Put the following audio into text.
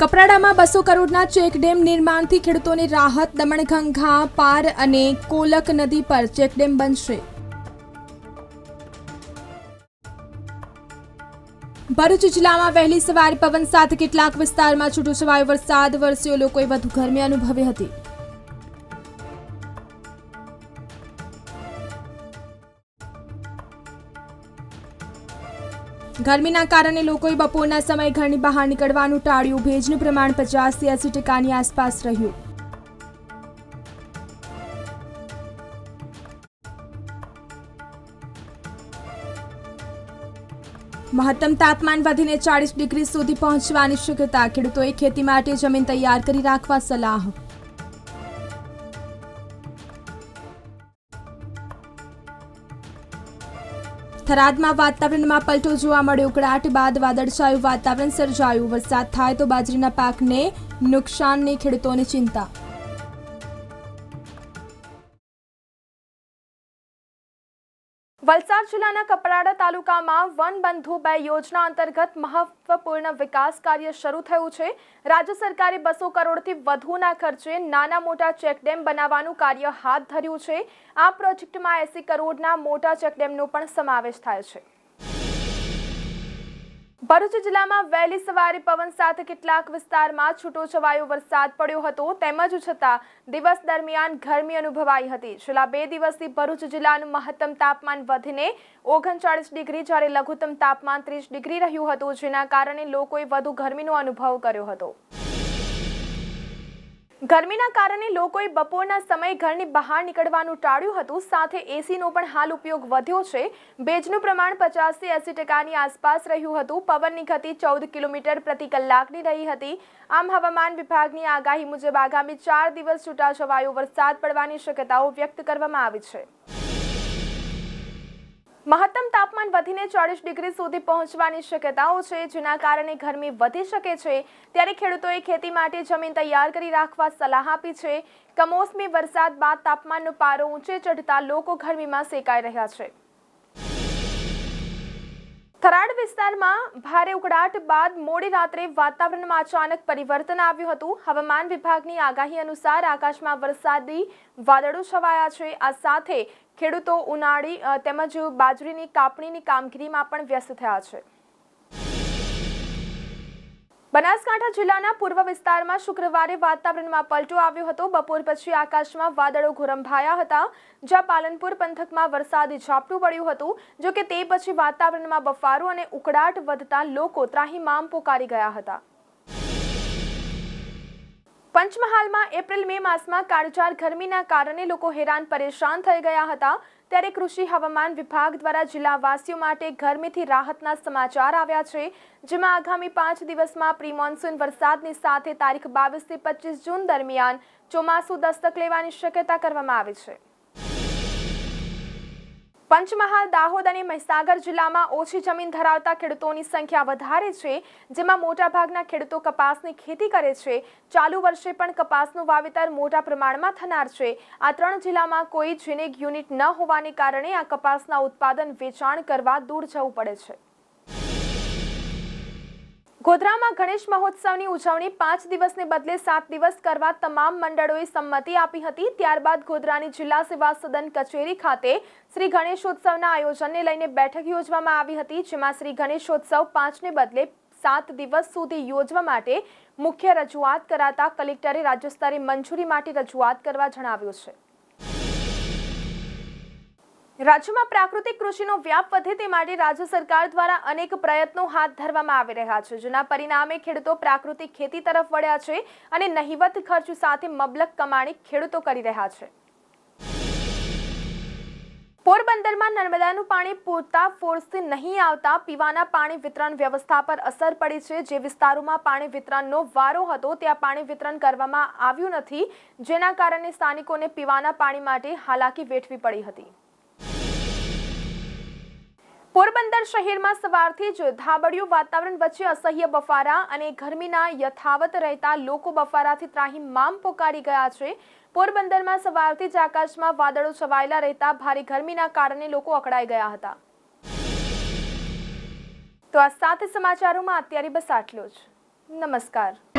કપરાડામાં બસો કરોડના ચેકડેમ નિર્માણથી ખેડૂતોને રાહત, દમણગંગા, પાર અને કોલક નદી પર ચેકડેમ બનશે. ભરૂચ જિલ્લામાં વહેલી સવારે પવન સાથે કેટલાક વિસ્તારમાં છૂટોછવાયો વરસાદ, વરસ્યો લોકોએ વધુ ગરમી અનુભવી હતી. ગરમીના કારણે લોકોએ બપોરના સમયે ઘરની બહાર નીકળવાનું ટાળ્યું. ભેજનું પ્રમાણ પચાસથી એસી ટકાની આસપાસ રહ્યું. મહત્તમ તાપમાન વધીને ચાળીસ ડિગ્રી સુધી પહોંચવાની શક્યતા. ખેડૂતોએ ખેતી માટે જમીન તૈયાર કરી રાખવા સલાહ. થરાદમાં વાતાવરણમાં પલટો જોવા મળ્યો. ઉકળાટ બાદ વાદળછાયું વાતાવરણ સર્જાયું. વરસાદ થાય તો બાજરીના પાકને નુકસાનની ખેડૂતોની ચિંતા વલસાડ જિલ્લાના કપરાડા તાલુકામાં વન બંધુ બે યોજના અંતર્ગત મહત્વપૂર્ણ વિકાસ કાર્ય શરૂ થયું છે. રાજ્ય સરકારે બસો કરોડથી વધુના ખર્ચે નાના મોટા ચેકડેમ બનાવવાનું કાર્ય હાથ ધર્યું છે. આ પ્રોજેક્ટમાં એસી કરોડના મોટા ચેકડેમનો પણ સમાવેશ થાય છે. ભરૂચ જિલ્લામાં વહેલી સવારે પવન સાથે કેટલાક વિસ્તારમાં છૂટોછવાયો વરસાદ પડ્યો હતો. તેમજ છતાં દિવસ દરમિયાન ગરમી અનુભવાઈ હતી. છેલ્લા બે દિવસથી ભરૂચ જિલ્લાનું મહત્તમ તાપમાન વધીને ઓગણચાળીસ ડિગ્રી જ્યારે લઘુત્તમ તાપમાન ત્રીસ ડિગ્રી રહ્યું હતું, જેના કારણે લોકોએ વધુ ગરમીનો અનુભવ કર્યો હતો. ગરમીના કારણે લોકોએ બપોરના સમયે ઘરની બહાર નીકળવાનું ટાળ્યું હતું. સાથે એસીનો પણ હાલ ઉપયોગ વધ્યો છે. ભેજનું પ્રમાણ પચાસથી એસી ટકાની આસપાસ રહ્યું હતું. પવનની ગતિ ચૌદ કિલોમીટર પ્રતિ કલાકની રહી હતી. આમ હવામાન વિભાગની આગાહી મુજબ આગામી ચાર દિવસ છૂટાછવાયો વરસાદ પડવાની શક્યતાઓ વ્યક્ત કરવામાં આવી છે. મહત્તમ તાપમાન વધીને ચાળીસ ડિગ્રી સુધી પહોંચવાની શક્યતાઓ છે, જેના કારણે ગરમી વધી શકે છે. ત્યારે ખેડૂતોએ ખેતી માટે જમીન તૈયાર કરી રાખવા સલાહ આપી છે. કમોસમી વરસાદ બાદ તાપમાનનો પારો ઊંચે ચઢતા લોકો ગરમીમાં સેકાઈ રહ્યા છે. થરાડ વિસ્તારમાં ભારે ઉકળાટ બાદ મોડી રાત્રે વાતાવરણમાં અચાનક પરિવર્તન આવ્યું હતું. હવામાન વિભાગની આગાહી અનુસાર આકાશમાં વરસાદી વાદળો છવાયા છે. આ સાથે ખેડૂતો ઉનાળી તેમજ બાજરીની કાપણીની કામગીરીમાં પણ વ્યસ્ત થયા છે. બનાસકાંઠા જિલ્લાના પૂર્વ વિસ્તારમાં શુક્રવારે વાતાવરણમાં પલટો આવ્યો હતો. બપોર પછી આકાશમાં વાદળો ઘોરંભાયા હતા, જ્યાં પાલનપુર પંથકમાં વરસાદી ઝાપટું પડ્યું હતું, જો કે તે પછી વાતાવરણમાં બફારો અને ઉકળાટ વધતા લોકો ત્રાહીમામ પોકારી ગયા હતા. પંચમહાલમાં એપ્રિલ મે માસમાં કાળઝાળ ગરમીના કારણે લોકો હેરાન પરેશાન થઈ ગયા હતા. ત્યારે કૃષિ હવામાન વિભાગ દ્વારા જિલ્લાવાસીઓ માટે ગરમીથી રાહતના સમાચાર આવ્યા છે, જેમાં આગામી પાંચ દિવસમાં પ્રી મોન્સૂન વરસાદની સાથે તારીખ બાવીસથી પચીસ જૂન દરમિયાન ચોમાસું દસ્તક લેવાની શક્યતા કરવામાં આવી છે. પંચમહાલ, દાહોદ અને મહીસાગર જિલ્લામાં ઓછી જમીન ધરાવતા ખેડૂતોની સંખ્યા વધારે છે, જેમાં મોટાભાગના ખેડૂતો કપાસની ખેતી કરે છે. ચાલુ વર્ષે પણ કપાસનું વાવેતર મોટા પ્રમાણમાં થનાર છે. આ ત્રણ જિલ્લામાં કોઈ જીનેગ યુનિટ ન હોવાને કારણે આ કપાસના ઉત્પાદન વેચાણ કરવા દૂર જવું પડે છે. ગોધરામાં ગણેશ મહોત્સવની ઉજવણી પાંચ દિવસને બદલે સાત દિવસ કરવા તમામ મંડળોએ સંમતિ આપી હતી. ત્યારબાદ ગોધરાની જિલ્લા સેવા સદન કચેરી ખાતે શ્રી ગણેશોત્સવના આયોજનને લઈને બેઠક યોજવામાં આવી હતી, જેમાં શ્રી ગણેશોત્સવ પાંચને બદલે સાત દિવસ સુધી યોજવા માટે મુખ્ય રજૂઆત કરાતા કલેક્ટરે રાજ્ય સ્તરે મંજૂરી માટે રજૂઆત કરવા જણાવ્યું છે. રાજ્યમાં પ્રાકૃતિક કૃષિનો વ્યાપ વધે તે માટે રાજ્ય સરકાર દ્વારા અનેક પ્રયત્નો હાથ ધરવામાં આવી રહ્યા છે. જેના પરિણામે ખેડૂતો પ્રાકૃતિક ખેતી તરફ વળ્યા છે અને નહિવત ખર્ચ સાથે મબલક કમાણી ખેડૂતો કરી રહ્યા છે. પોરબંદરમાં નર્મદાનું પાણી પૂરતા ફોર્સથી નહીં આવતા પીવાના પાણી વિતરણ વ્યવસ્થા પર અસર પડી છે. જે વિસ્તારોમાં પાણી વિતરણનો વારો હતો, ત્યાં પાણી વિતરણ કરવામાં આવ્યું નથી. જેના કારણે સ્થાનિકોને પીવાના પાણી માટે હાલાકી વેઠવી પડી હતી. પોરબંદર શહેરમાં સવારથી જ ધાબડિયું વાતાવરણ વચ્ચે અસહ્ય બફારા અને ગરમીના યથાવત રહેતા લોકો બફારાથી ત્રાહિમામ પોકારી ગયા છે. પોરબંદરમાં સવારથી જ આકાશમાં વાદળો છવાયેલા રહેતા ભારે ગરમીના કારણે લોકો અકળાઈ ગયા હતા. તો આ સાથે સમાચારોમાં અત્યારે બસ આટલો જ. નમસ્કાર.